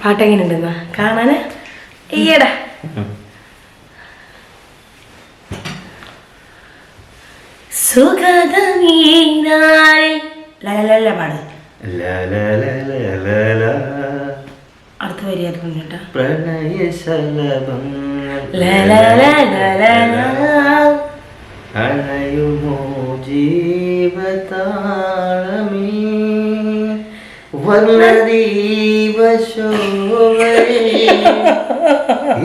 പാട്ട് എങ്ങനെയുണ്ടെന്നാ കാണാന് ഈയടാ സുഗതമീനായി ലലലല്ല പാട്. അടുത്ത കേട്ടാ. അണയുമോ ജീവതാളമേ വർണദീപശോഭയേ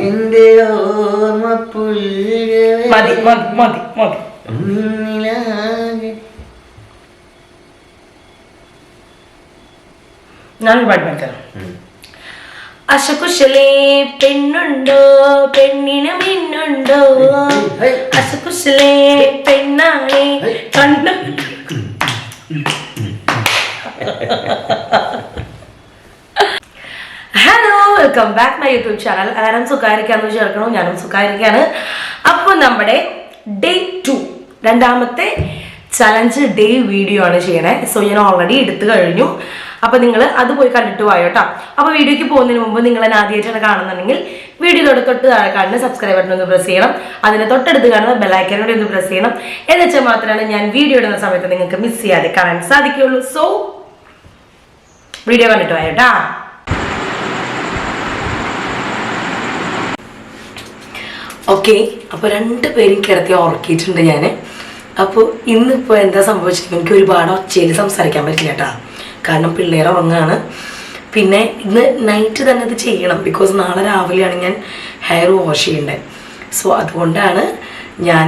എന്റെ ഓർമ്മ പുല്ലുകളെ മതി മതി മതി മതി നിന്നിലാകെ ഞാനൊരു പാട്ട് പഠിക്കാം ഉം. അശകുശലേ പെണ്ണുണ്ടോ പെണ്ണിന് മിന്നുണ്ടോ അശകുശലേ പെണ്ണാണേ കണ്ണു hello welcome back my YouTube channel ആരും സുഖായിരിക്കാന്ന് ചേർക്കണോ ഞാനും സുഖായിരിക്കാണ് അപ്പോൾ നമ്മുടെ ഡേ ടു രണ്ടാമത്തെ ചലഞ്ച് ഡേ വീഡിയോ ആണ് ചെയ്യണേ. സോ ഞാൻ ഓൾറെഡി എടുത്തു കഴിഞ്ഞു. അപ്പോൾ നിങ്ങൾ അത് പോയി കണ്ടിട്ട് പോയോ കേട്ടോ അപ്പോൾ വീഡിയോക്ക് പോകുന്നതിന് മുമ്പ് നിങ്ങൾ എന്നെ ആദ്യമായിട്ടാണ് കാണുന്നുണ്ടെങ്കിൽ വീഡിയോ തൊട്ട് താഴെ കാണുന്ന സബ്സ്ക്രൈബ് ബട്ടൺ ഒന്ന് പ്രസ് ചെയ്യണം. അതിന് തൊട്ടടുത്ത് കാണുന്ന ബെല്ലൈക്കനോട് ഒന്ന് പ്രസ് ചെയ്യണം. എന്നുവെച്ചാൽ മാത്രമാണ് ഞാൻ വീഡിയോ ഇടുന്ന സമയത്ത് നിങ്ങൾക്ക് മിസ് ചെയ്യാതെ കാണാൻ സാധിക്കുകയുള്ളൂ. സോ വീഡിയോ കണ്ടിട്ട് പോയോ കേട്ടാ. ഓക്കെ അപ്പോൾ രണ്ട് പേരും കിടത്തി ഉറക്കിയിട്ടുണ്ട് ഞാൻ അപ്പോൾ ഇന്നിപ്പോൾ എന്താ സംഭവിച്ചിരിക്കും എനിക്ക് ഒരുപാട് ഒച്ചയിൽ സംസാരിക്കാൻ പറ്റില്ല കേട്ടോ. കാരണം പിള്ളേർ ഉറങ്ങാണ്. പിന്നെ ഇന്ന് നൈറ്റ് തന്നെ ഇത് ചെയ്യണം. ബിക്കോസ് നാളെ രാവിലെയാണ് ഞാൻ ഹെയർ വാഷ് ചെയ്യേണ്ടത് സോ അതുകൊണ്ടാണ് ഞാൻ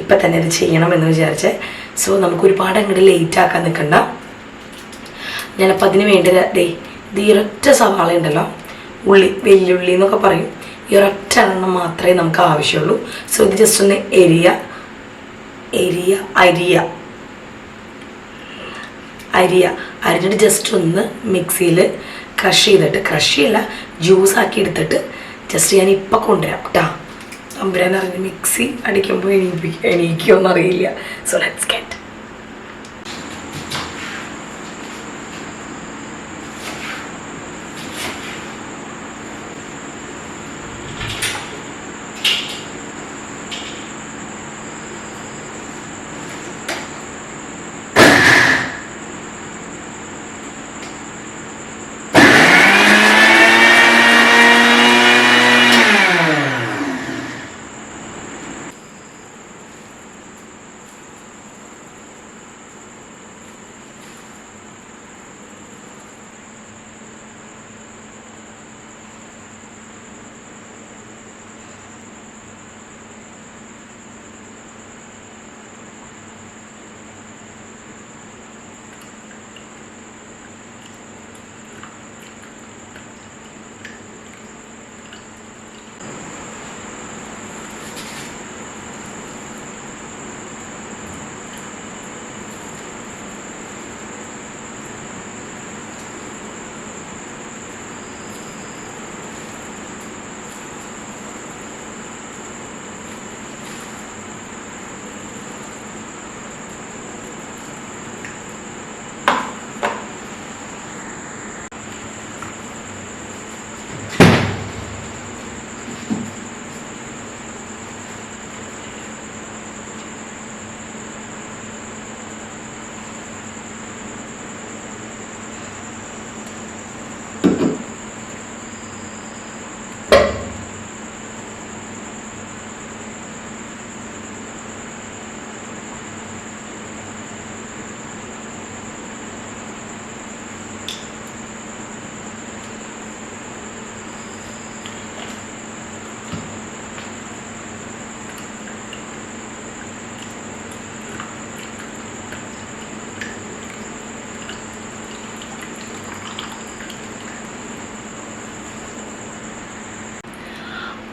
ഇപ്പം തന്നെ ഇത് ചെയ്യണം എന്ന് വിചാരിച്ചത് സോ നമുക്ക് ഒരുപാട് അങ്ങോട്ട് ലേറ്റ് ആക്കാൻ നിൽക്കണ്ട ഞാനപ്പോൾ അതിന് വേണ്ടി ദേ ഇത് ഈ ഒരൊറ്റ സവാള ഉണ്ടല്ലോ ഉള്ളി വെല്ലുള്ളി എന്നൊക്കെ പറയും. ഈ ഒരൊറ്റ എണ്ണം മാത്രമേ നമുക്ക് ആവശ്യമുള്ളൂ. സോ ഇത് ജസ്റ്റ് ഒന്ന് എരിയ എരിയ അരിയ. അരിയ. അരിഞ്ഞിട്ട് ജസ്റ്റ് ഒന്ന് മിക്സിയിൽ ക്രഷ് ചെയ്തിട്ട് ക്രഷ് ചെയ്യില്ല ജ്യൂസ് ആക്കി എടുത്തിട്ട് ജസ്റ്റ് ഞാൻ ഇപ്പം കൊണ്ടുവരാം കേട്ടോ തമ്പുരാൻ അറിഞ്ഞ് മിക്സി അടിക്കുമ്പോൾ എണീപ്പിക്കും എണീക്കുമോ എന്നറിയില്ല. സോ ലെറ്റ്സ് ഗെറ്റ്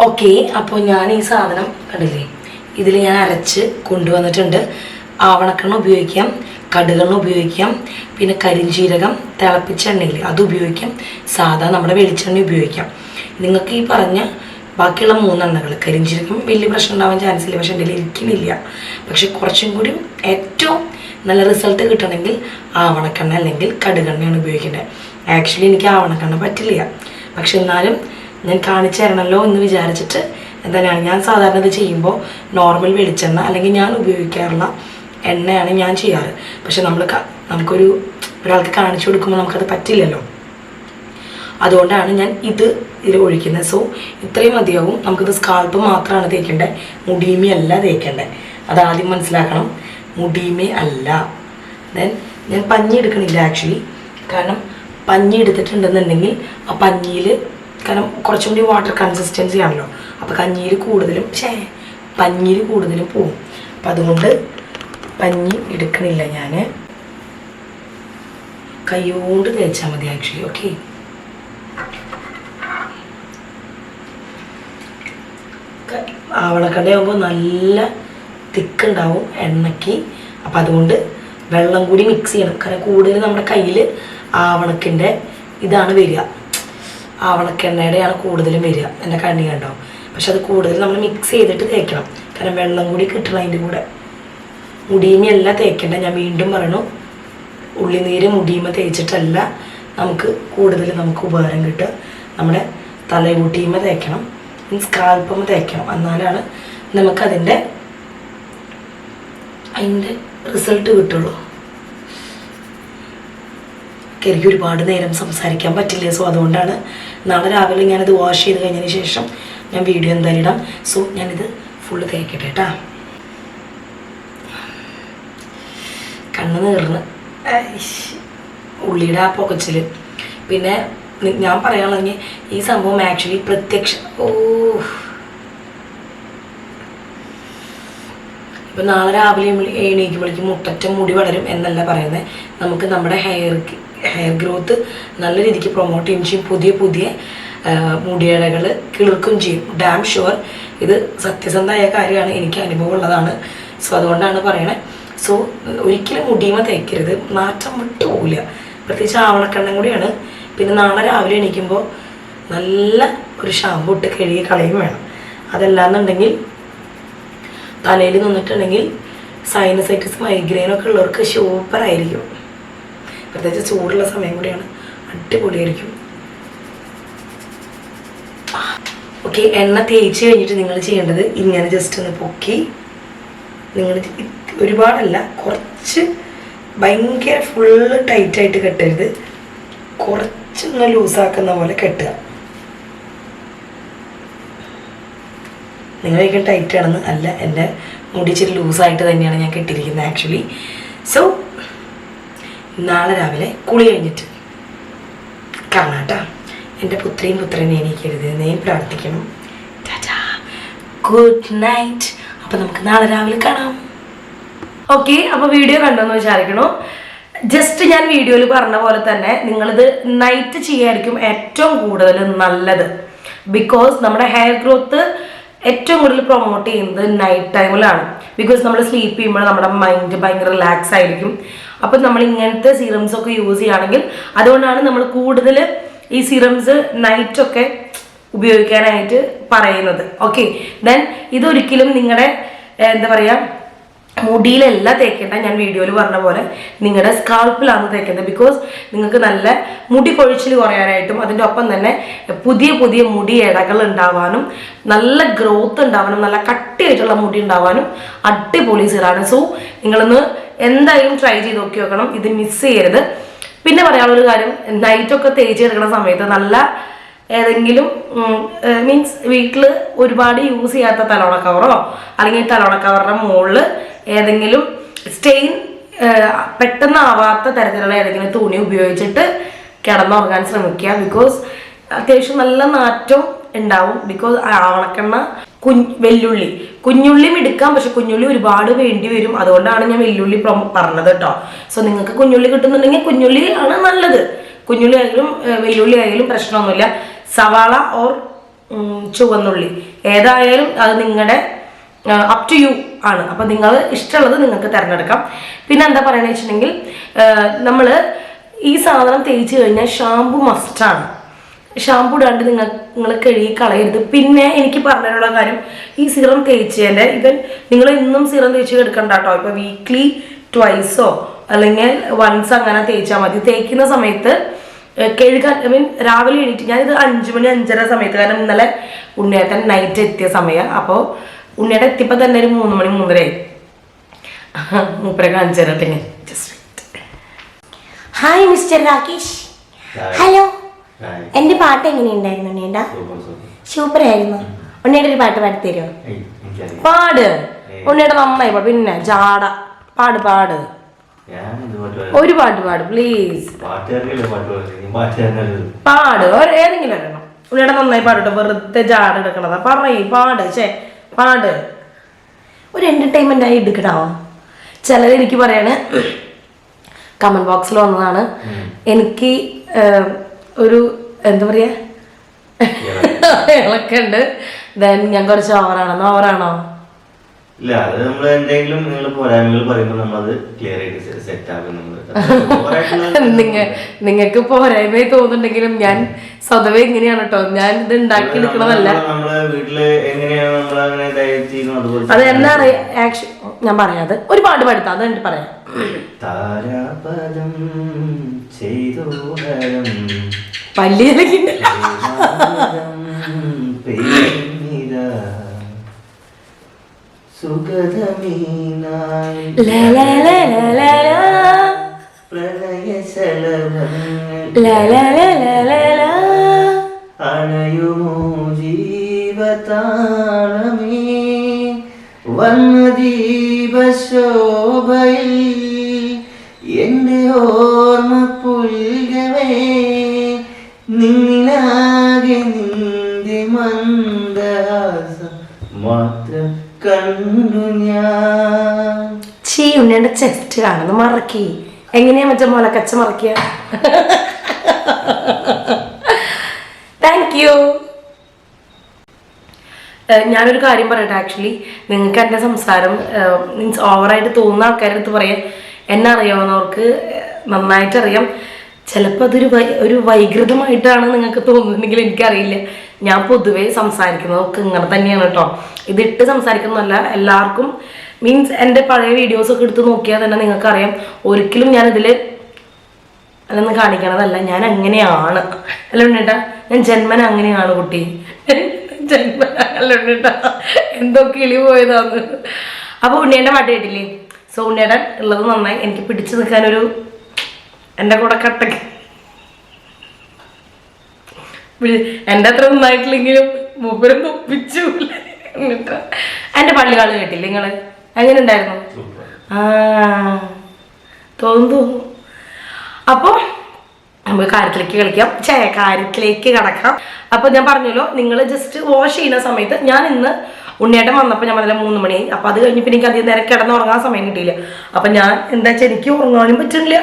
ഓക്കെ അപ്പോൾ ഞാൻ ഈ സാധനം കണ്ടില്ലേ? ഇതിൽ ഞാൻ അരച്ച് കൊണ്ടുവന്നിട്ടുണ്ട്. ആവണക്കെണ്ണ ഉപയോഗിക്കാം കടുകെണ്ണ ഉപയോഗിക്കാം പിന്നെ കരിഞ്ചീരകം തിളപ്പിച്ച എണ്ണയിൽ അത് ഉപയോഗിക്കാം സാധാ നമ്മുടെ വെളിച്ചെണ്ണ ഉപയോഗിക്കാം. നിങ്ങൾക്ക് ഈ പറഞ്ഞ ബാക്കിയുള്ള മൂന്നെണ്ണകൾ കരിഞ്ചീരകം വലിയ പ്രശ്നം ഉണ്ടാവാൻ ചാൻസ് ഇല്ല പക്ഷെ എന്റെ ഇരിക്കുന്നില്ല. പക്ഷെ കുറച്ചും കൂടി ഏറ്റവും നല്ല റിസൾട്ട് കിട്ടണമെങ്കിൽ ആവണക്കെണ്ണ അല്ലെങ്കിൽ കടുകെണ്ണയാണ് ഉപയോഗിക്കേണ്ടത്. ആക്ച്വലി എനിക്ക് ആവണക്കെണ്ണ പറ്റില്ല. പക്ഷെ എന്നാലും ഞാൻ കാണിച്ചു തരണമല്ലോ എന്ന് വിചാരിച്ചിട്ട് എന്താണ് ഞാൻ സാധാരണ ഇത് ചെയ്യുമ്പോൾ നോർമൽ വെളിച്ചെണ്ണ അല്ലെങ്കിൽ ഞാൻ ഉപയോഗിക്കാറുള്ള എണ്ണയാണ് ഞാൻ ചെയ്യാറ്. പക്ഷെ നമ്മൾ നമുക്കൊരു ഒരാൾക്ക് കാണിച്ചു കൊടുക്കുമ്പോൾ നമുക്കത് പറ്റില്ലല്ലോ. അതുകൊണ്ടാണ് ഞാൻ ഇത് ഇതിൽ ഒഴിക്കുന്നത്. സോ ഇത്രയും മതിയാവും. നമുക്കിത് സ്കാൾപ്പ് മാത്രമാണ് തേക്കേണ്ടത് മുടിയമി അല്ല തേക്കേണ്ടത് ആദ്യം മനസ്സിലാക്കണം. മുടിയമി അല്ല. ദെൻ ഞാൻ പഞ്ഞി എടുക്കണില്ല ആക്ച്വലി കാരണം പഞ്ഞി എടുത്തിട്ടുണ്ടെന്നുണ്ടെങ്കിൽ ആ പഞ്ഞിയിൽ കാരണം കുറച്ചും കൂടി വാട്ടർ കൺസിസ്റ്റൻസി ആണല്ലോ. അപ്പോൾ കഞ്ഞിയിൽ കൂടുതലും ഷേ പഞ്ഞിയിൽ കൂടുതലും പോവും. അപ്പം അതുകൊണ്ട് പഞ്ഞി എടുക്കണില്ല ഞാൻ കൈയോണ്ട് തേച്ചാൽ മതി ആക്ച്വലി ഓക്കെ? ആവളക്കടയാകുമ്പോൾ നല്ല തിക്കുണ്ടാവും എണ്ണയ്ക്ക്. അപ്പം അതുകൊണ്ട് വെള്ളം കൂടി മിക്സ് ചെയ്യണം. കാരണം കൂടുതൽ നമ്മുടെ കയ്യിൽ ആവണക്കിന്റെ ഇതാണ് വരിക. ആവണക്കെണ്ണയുടെയാണ് കൂടുതലും വരിക. എന്റെ കണ്ണി കണ്ടോ? പക്ഷെ അത് കൂടുതൽ നമ്മൾ മിക്സ് ചെയ്തിട്ട് തേക്കണം. കാരണം വെള്ളം കൂടി കിട്ടണം അതിന്റെ കൂടെ. മുടിയുമല്ല തേക്കേണ്ട. ഞാൻ വീണ്ടും പറയണു ഉള്ളിനീര് മുടിയുമ തേച്ചിട്ടല്ല നമുക്ക് കൂടുതൽ നമുക്ക് ഉപകാരം കിട്ടുക. നമ്മുടെ തലയൂട്ടിയുമ തേക്കണം മീൻസ് കാൽപ്പമ തേക്കണം. എന്നാലാണ് നമുക്കതിന്റെ അതിന്റെ റിസൾട്ട് കിട്ടുള്ളൂ. എനിക്ക് ഒരുപാട് നേരം സംസാരിക്കാൻ പറ്റില്ല? സോ അതുകൊണ്ടാണ് നാളെ രാവിലെ ഞാനത് വാഷ് ചെയ്ത് കഴിഞ്ഞതിന് ശേഷം ഞാൻ വീഡിയോ എന്തായാലും ഇടാം. സോ ഞാനിത് ഫുള്ള് തേക്കട്ടെ കേട്ടാ കണ്ണ് നീർന്ന്. ഉള്ളിയുടെ ആ പൊക്കച്ചിൽ പിന്നെ ഞാൻ പറയുകയാണെങ്കിൽ ഈ സംഭവം ആക്ച്വലി പ്രത്യക്ഷ ഓ ഇപ്പം നാളെ രാവിലെ എണീ- എണീക്കുമ്പോഴേക്കും മുട്ടറ്റം മുടി വളരും എന്നല്ല പറയുന്നത് നമുക്ക് നമ്മുടെ ഹെയർ ഹെയർ ഗ്രോത്ത് നല്ല രീതിക്ക് പ്രൊമോട്ട് ചെയ്യും ചെയ്യും. പുതിയ പുതിയ മുടിയടകൾ കിളിർക്കും ചെയ്യും. ഡാം ഷുവർ ഇത് സത്യസന്ധമായ കാര്യമാണ്. എനിക്ക് അനുഭവം ഉള്ളതാണ്. സോ അതുകൊണ്ടാണ് പറയണേ. സോ ഒരിക്കലും മുടിയുമ തേക്കരുത്. മാറ്റം വിട്ടു പോകില്ല പ്രത്യേകിച്ച് ആവണക്കെണ്ണം കൂടിയാണ്. പിന്നെ നാളെ രാവിലെ എണീക്കുമ്പോൾ നല്ല ഒരു ഷാമ്പു ഇട്ട് കഴുകി കളയും വേണം. അതല്ലാന്നുണ്ടെങ്കിൽ തലയിൽ നിന്നിട്ടുണ്ടെങ്കിൽ സൈനസൈറ്റിസ് മൈഗ്രെയിനൊക്കെ ഉള്ളവർക്ക് സൂപ്പർ ആയിരിക്കും. പ്രത്യേകിച്ച് ചൂടുള്ള സമയം കൂടിയാണ്. അടിപൊളിയായിരിക്കും. ഓക്കെ എണ്ണ തേച്ച് കഴിഞ്ഞിട്ട് നിങ്ങൾ ചെയ്യേണ്ടത് ഇങ്ങനെ ജസ്റ്റ് ഒന്ന് പൊക്കി. നിങ്ങൾ ഒരുപാടല്ല കുറച്ച് ഭയങ്കര ഫുള്ള് ടൈറ്റായിട്ട് കെട്ടരുത്. കുറച്ചൊന്ന് ലൂസാക്കുന്ന പോലെ കെട്ടുക. നിങ്ങളൊക്കെ ടൈറ്റ് ആണെന്ന് അല്ല എന്റെ മുടി ഇച്ചിരി ലൂസായിട്ട് തന്നെയാണ് ഞാൻ കെട്ടിയിരിക്കുന്നത് ആക്ച്വലി സോ നാളെ രാവിലെ കുളി കഴിഞ്ഞിട്ട് കാണാട്ടാ എന്റെ പുത്രിയും പുത്രനെ എഴുതി നീ പ്രാർത്ഥിക്കണം. ഗുഡ് നൈറ്റ് അപ്പം നമുക്ക് നാളെ രാവിലെ കാണാം. ഓക്കെ അപ്പോൾ വീഡിയോ കണ്ടോന്ന് വിചാരിക്കണു. ജസ്റ്റ് ഞാൻ വീഡിയോയിൽ പറഞ്ഞ പോലെ തന്നെ നിങ്ങളിത് നൈറ്റ് ചെയ്യായിരിക്കും ഏറ്റവും കൂടുതൽ നല്ലത്. ബിക്കോസ് നമ്മുടെ ഹെയർ ഗ്രോത്ത് ഏറ്റവും കൂടുതൽ പ്രൊമോട്ട് ചെയ്യുന്നത് നൈറ്റ് ടൈമിലാണ് ബിക്കോസ് നമ്മൾ സ്ലീപ്പ് ചെയ്യുമ്പോൾ നമ്മുടെ മൈൻഡ് ഭയങ്കര റിലാക്സ് ആയിരിക്കും. അപ്പം നമ്മൾ ഇങ്ങനത്തെ സീറംസ് ഒക്കെ യൂസ് ചെയ്യുകയാണെങ്കിൽ അതുകൊണ്ടാണ് നമ്മൾ കൂടുതൽ ഈ സീറംസ് നൈറ്റൊക്കെ ഉപയോഗിക്കാനായിട്ട് പറയുന്നത്. ഓക്കെ ദെൻ ഇതൊരിക്കലും നിങ്ങളുടെ എന്താ പറയുക മുടിയിലല്ല തേക്കേണ്ട ഞാൻ വീഡിയോയിൽ പറഞ്ഞ പോലെ നിങ്ങളുടെ സ്കാൾപ്പിലാണ് തേക്കേണ്ടത്. ബിക്കോസ് നിങ്ങൾക്ക് നല്ല മുടി കൊഴിച്ചിൽ കുറയാനായിട്ടും അതിന്റെ ഒപ്പം തന്നെ പുതിയ പുതിയ മുടി ഇടകൾ ഉണ്ടാവാനും നല്ല ഗ്രോത്ത് ഉണ്ടാവാനും നല്ല കട്ടിയായിട്ടുള്ള മുടി ഉണ്ടാവാനും അടിപൊളി സിറാണ് സോ നിങ്ങളൊന്ന് എന്തായാലും ട്രൈ ചെയ്ത് നോക്കി വെക്കണം. ഇത് മിസ് ചെയ്യരുത്. പിന്നെ പറയാനുള്ളൊരു കാര്യം നൈറ്റൊക്കെ തേച്ച് എടുക്കുന്ന സമയത്ത് നല്ല ഏതെങ്കിലും മീൻസ് വീട്ടിൽ ഒരുപാട് യൂസ് ചെയ്യാത്ത തലോണ കവറോ അല്ലെങ്കിൽ തലോണ കവറിന്റെ മുകളിൽ ഏതെങ്കിലും സ്റ്റെയിൻ പെട്ടെന്ന് ആവാത്ത തരത്തിലുള്ള ഏതെങ്കിലും തുണി ഉപയോഗിച്ചിട്ട് കിടന്നുറങ്ങാൻ ശ്രമിക്കുക. ബിക്കോസ് അത്യാവശ്യം നല്ല നാറ്റം ഉണ്ടാവും. ബിക്കോസ് ആവണക്കെണ്ണ കുഞ്ഞ് വെല്ലുള്ളി. കുഞ്ഞുള്ളിയും എടുക്കാം പക്ഷെ കുഞ്ഞുള്ളി ഒരുപാട് വേണ്ടി വരും. അതുകൊണ്ടാണ് ഞാൻ വെല്ലുള്ളി പറഞ്ഞത് കേട്ടോ. സോ നിങ്ങൾക്ക് കുഞ്ഞുള്ളി കിട്ടുന്നുണ്ടെങ്കിൽ കുഞ്ഞുള്ളി ആണ് നല്ലത്. കുഞ്ഞുള്ളി ആയാലും വെല്ലുള്ളി ആയാലും പ്രശ്നമൊന്നുമില്ല. സവാള ഓർ ചുവന്നുള്ളി. ഏതായാലും അത് നിങ്ങളുടെ അപ് ടു യു ആണ്. അപ്പം നിങ്ങൾ ഇഷ്ടമുള്ളത് നിങ്ങൾക്ക് തിരഞ്ഞെടുക്കാം. പിന്നെ എന്താ പറയുക വെച്ചിട്ടുണ്ടെങ്കിൽ നമ്മൾ ഈ സാധനം തേച്ച് കഴിഞ്ഞാൽ ഷാമ്പു മസ്റ്റാണ് ഷാമ്പു ഇടാണ്ട് നിങ്ങൾ നിങ്ങൾ കഴുകി കളയരുത്. പിന്നെ എനിക്ക് പറഞ്ഞതിനുള്ള കാര്യം ഈ സിറം തേച്ചതിന്റെ ഇവൻ നിങ്ങൾ ഇന്നും സിറം തേച്ച് എടുക്കണ്ട കേട്ടോ ഇപ്പോൾ വീക്ക്ലി ട്വൈസോ അല്ലെങ്കിൽ വൺസ് അങ്ങനെ തേച്ചാൽ മതി. തേക്കുന്ന സമയത്ത് കഴുകാൻ ഐ മീൻ രാവിലെ എണീറ്റ് ഞാനിത് അഞ്ചു മണി അഞ്ചര സമയത്ത് കാരണം ഇന്നലെ ഉണ്ണിയേട്ടൻ നൈറ്റ് എത്തിയ സമയം. അപ്പോൾ ഉണ്ണിയേട്ടൻ എത്തിയപ്പോൾ തന്നെ ഒരു മൂന്ന് മണി മൂന്നരയായി മൂപ്പരെ അഞ്ചര പിന്നെ ഞാൻ just hi mister Rakesh hello എന്റെ പാട്ട് എങ്ങനെയുണ്ടായിരുന്നു ഉണ്ണിയേണ്ട സൂപ്പർ, ആയിരുന്നു ഉണ്ണിയുടെ ഒരു പാട്ട് പാടി തരുമോ? പാട്. ഉണ്ണിയുടെ നന്നായി പാട് പിന്നെ ജാട. പാട് പാട്. ഒരു പാട്ട് പാട് പ്ലീസ് പാട്. ഏതെങ്കിലും ഒരെണ്ണം. ഉണ്ണിയുടെ നന്നായി പാടട്ടെ. വെറുതെ ജാട എടുക്കണതാ. പറയ് പാട് ചേ പാട്. ഒരു എന്റർടൈൻമെന്റ് ആയി എടുക്കണോ ചിലർ എനിക്ക് പറയാണ് കമന്റ് ബോക്സിൽ വന്നതാണ്. എനിക്ക് ഏഹ്, ഒരു എന്താ പറയാ? ഇളക്കുണ്ട്. ദെൻ ഞാൻ കുറച്ച് ഓവറാണെന്നോ ഓവറാണോ ഇല്ല അത് നമ്മൾ എന്തെങ്കിലും നിങ്ങൾ പോരായ്മകൾ പറയുമ്പോൾ നമ്മളത് ക്ലിയർ ആയിട്ട് സെറ്റ് ആകും നിങ്ങൾ നിങ്ങൾക്ക് പോരായ്മ തോന്നുന്നുണ്ടെങ്കിലും ഞാൻ സ്വതവേ ഇങ്ങനെയാണ് കേട്ടോ ഞാൻ ഇത് ഉണ്ടാക്കി എടുക്കണതല്ല നമ്മൾ അത് എന്നാ ആക്ഷൻ ഞാൻ പറയാത് ഒരു പാട്ട് പാടുത്താ അത് എന്നിട്ട് പറയാം. താരാപദം ചെയ്തു പല്ലിയിലൊക്കെ. സുഗതമീനായി പ്രണയശലഭങ്ങൾ അണയുമോ ജീവതാളമേ? വന്നദീപശോഭയിൽ എന്റെ ഓർമ്മ പുൽകവേ. നിന്നിലാകെ നിന്റെ മന്ദഹാസം മാത്രം കണ്ടു ഞാൻ. ചീ ഉണ്ണിയുടെ ചെസ്റ്റ് കാണുന്നു. മറക്കി. എങ്ങനെയാ മറ്റേ മുലക്കച്ച മറക്കിയ? താങ്ക് യു ഞാനൊരു കാര്യം പറയട്ടെ ആക്ച്വലി നിങ്ങൾക്ക് എന്റെ സംസാരം മീൻസ് ഓവറായിട്ട് തോന്നുന്ന ആൾക്കാരുടെ അടുത്ത് പറയാം എന്നെ അറിയാവുന്നവർക്ക് നന്നായിട്ട് അറിയാം ചിലപ്പോൾ അതൊരു ഒരു വൈകൃതമായിട്ടാണ് നിങ്ങൾക്ക് തോന്നുന്നുണ്ടെങ്കിൽ എനിക്കറിയില്ല. ഞാൻ പൊതുവേ സംസാരിക്കുന്നതൊക്കെ ഇങ്ങനെ തന്നെയാണ് കേട്ടോ ഇതിട്ട് സംസാരിക്കുന്നതല്ല എല്ലാവർക്കും മീൻസ് എന്റെ പഴയ വീഡിയോസ് ഒക്കെ എടുത്ത് നോക്കിയാൽ തന്നെ നിങ്ങൾക്കറിയാം ഒരിക്കലും ഞാനിതിൽ അതൊന്നും കാണിക്കണതല്ല ഞാൻ അങ്ങനെയാണ്. അല്ല ഉണ്ടേട്ടാ ഞാൻ ജന്മന അങ്ങനെയാണ് കുട്ടി. ജന്മന അല്ല ഉണ്ടേട്ടാ എന്തോ കിളി പോയതാന്ന്. അപ്പൊ ഉണ്ണിയുടെ പാട്ട് കേട്ടില്ലേ? സോ ഉണ്ണിയേട്ടൻ ഉള്ളത് നന്നായി. എനിക്ക് പിടിച്ചു നിൽക്കാനൊരു എന്റെ കൂടെ കട്ടക്ക് എന്റെ അത്ര നന്നായിട്ടില്ലെങ്കിലും മൂപ്പരും ഒപ്പിച്ചു എന്നിട്ട് എന്റെ പള്ളികാൾ കേട്ടില്ലേ നിങ്ങൾ? എങ്ങനെ ഉണ്ടായിരുന്നു? ആ തോന്നുന്നു. അപ്പോൾ നമുക്ക് കാര്യത്തിലേക്ക് കളിക്കാം. ചേ കാര്യത്തിലേക്ക് കടക്കാം. അപ്പോൾ ഞാൻ പറഞ്ഞല്ലോ നിങ്ങൾ ജസ്റ്റ് വാഷ് ചെയ്യുന്ന സമയത്ത് ഞാൻ ഇന്ന് ഉണ്ണിയേട്ടൻ വന്നപ്പോൾ ഞാൻ പറഞ്ഞില്ല മൂന്ന് മണിയായി അപ്പോൾ അത് കഴിഞ്ഞ് പിന്നെ എനിക്ക് അധികം നേരം കിടന്നുറങ്ങാൻ സമയം കിട്ടിയില്ല. അപ്പം ഞാൻ എന്താ വെച്ചാൽ എനിക്ക് ഉറങ്ങാനും പറ്റുന്നില്ല.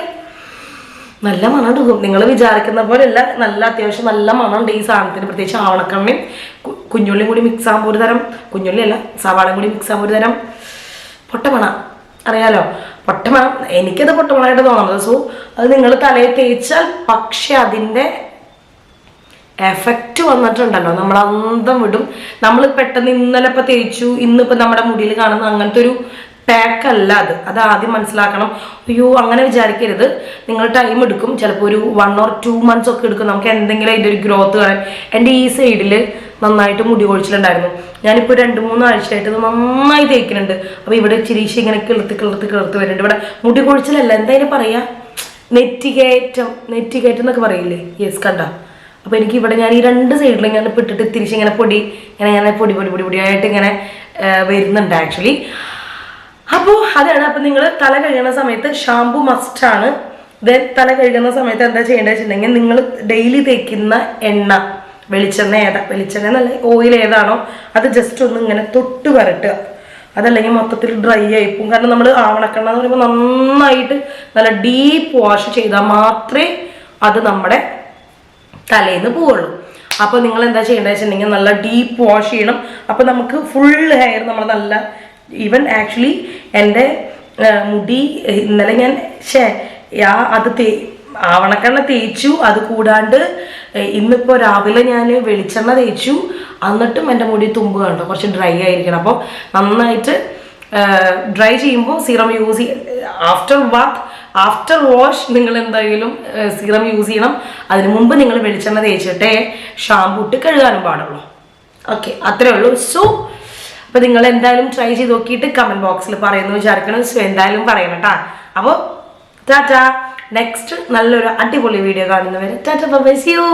നല്ല മണം എടുക്കും നിങ്ങൾ വിചാരിക്കുന്ന പോലെയല്ല. നല്ല അത്യാവശ്യം നല്ല മണമുണ്ട് ഈ സാധനത്തിന് പ്രത്യേകിച്ച് ആവണക്കമ്മി. കുഞ്ഞുള്ളിയും കൂടി മിക്സ് ആകുമ്പോൾ ഒരു തരം കുഞ്ഞുള്ളി അല്ല സവാളയും കൂടി മിക്സ് ആകുമ്പോൾ ഒരു തരം പൊട്ടമണ. അറിയാലോ? പൊട്ടമണം എനിക്കത് പൊട്ടമണമായിട്ട് തോന്നുന്നത്. സോ അത് നിങ്ങൾ തലയിൽ തേച്ചാൽ പക്ഷെ അതിന്റെ എഫക്റ്റ് വന്നിട്ടുണ്ടല്ലോ. നമ്മൾ അന്തം വിടും. നമ്മൾ പെട്ടെന്ന് ഇന്നലെ ഇപ്പം തേച്ചു ഇന്നിപ്പോൾ നമ്മുടെ മുടിയിൽ കാണുന്ന അങ്ങനത്തെ ഒരു പാക്ക് അല്ല അത്. അത് ആദ്യം മനസ്സിലാക്കണം. അയ്യോ അങ്ങനെ വിചാരിക്കരുത്. നിങ്ങൾ ടൈം എടുക്കും. ചിലപ്പോൾ ഒരു വൺ ഓർ ടു മന്ത്സ് ഒക്കെ എടുക്കും. നമുക്ക് എന്തെങ്കിലും അതിന്റെ ഒരു ഗ്രോത്ത് കാണാൻ. എന്റെ ഈ സൈഡിൽ നന്നായിട്ട് മുടി കൊഴിച്ചിലുണ്ടായിരുന്നു. ഞാനിപ്പോൾ രണ്ട് മൂന്ന് ആഴ്ചയായിട്ട് ഇത് നന്നായി തേക്കുന്നുണ്ട്. അപ്പോൾ ഇവിടെ ചിരീശ ഇങ്ങനെ കിളർത്ത് കിളർത്ത് കിളർത്ത് വരുന്നുണ്ട്. ഇവിടെ മുടി കൊഴിച്ചിലല്ല. എന്തായാലും പറയാ? നെറ്റികയറ്റം. നെറ്റികയറ്റം എന്നൊക്കെ പറയില്ലേ? യെസ് കണ്ട. അപ്പോൾ എനിക്ക് ഇവിടെ ഞാൻ ഈ രണ്ട് സൈഡിലും ഞാൻ ഇട്ടിട്ട് തിരിച്ച് ഇങ്ങനെ പൊടി ഇങ്ങനെ ഇങ്ങനെ പൊടി പൊടി പൊടി പൊടിയായിട്ട് ഇങ്ങനെ വരുന്നുണ്ട് ആക്ച്വലി അപ്പോൾ അതാണ് അപ്പോൾ നിങ്ങൾ തല കഴുകുന്ന സമയത്ത് ഷാമ്പു മസ്റ്റാണ് ദെൻ തല കഴുകുന്ന സമയത്ത് എന്താ ചെയ്യേണ്ടത് വെച്ചിട്ടുണ്ടെങ്കിൽ നിങ്ങൾ ഡെയിലി തേക്കുന്ന എണ്ണ വെളിച്ചെണ്ണ ഏതാ? വെളിച്ചെണ്ണ നല്ല ഓയിൽ ഏതാണോ അത് ജസ്റ്റ് ഒന്ന് ഇങ്ങനെ തൊട്ട് വരട്ടുക. അതല്ലെങ്കിൽ മൊത്തത്തിൽ ഡ്രൈ ആയിപ്പോവും. കാരണം നമ്മൾ ആവണക്കെണ്ണ എന്ന് പറയുമ്പോൾ നന്നായിട്ട് നല്ല ഡീപ്പ് വാഷ് ചെയ്താൽ മാത്രമേ അത് നമ്മുടെ തലേന്ന് പോവുള്ളൂ. അപ്പോൾ നിങ്ങൾ എന്താ ചെയ്യേണ്ടത് വെച്ചിട്ടുണ്ടെങ്കിൽ നല്ല ഡീപ്പ് വാഷ് ചെയ്യണം. അപ്പോൾ നമുക്ക് ഫുൾ ഹെയർ നമ്മൾ നല്ല ഈവൻ ആക്ച്വലി എന്റെ മുടി ഇന്നലെ ഞാൻ ഷേ ആ അത് തേ ആവണക്കെണ്ണ തേച്ചു അത് കൂടാണ്ട് ഇന്നിപ്പോൾ രാവിലെ ഞാൻ വെളിച്ചെണ്ണ തേച്ചു എന്നിട്ടും എന്റെ മുടി തുമ്പ് കണ്ടു കുറച്ച് ഡ്രൈ ആയിരിക്കണം. അപ്പോൾ നന്നായിട്ട് ഡ്രൈ ചെയ്യുമ്പോൾ serum use after bath after wash നിങ്ങൾ എന്തായാലും സീറം യൂസ് ചെയ്യണം. അതിന് മുമ്പ് നിങ്ങൾ വെളിച്ചെണ്ണ തേച്ചിട്ടേ ഷാമ്പു ഇട്ട് കഴുകാനും പാടുള്ളൂ. ഓക്കെ അത്രേ ഉള്ളൂ. സോ അപ്പോൾ നിങ്ങൾ എന്തായാലും ട്രൈ ചെയ്ത് നോക്കിയിട്ട് കമന്റ് ബോക്സിൽ പറയുന്നു വിചാരിക്കണം സോ എന്തായാലും പറയണം കേട്ടോ അപ്പോൾ ടാറ്റ. നെക്സ്റ്റ് നല്ലൊരു അടിപൊളി വീഡിയോ കാണുന്നവരെ. Tata by C U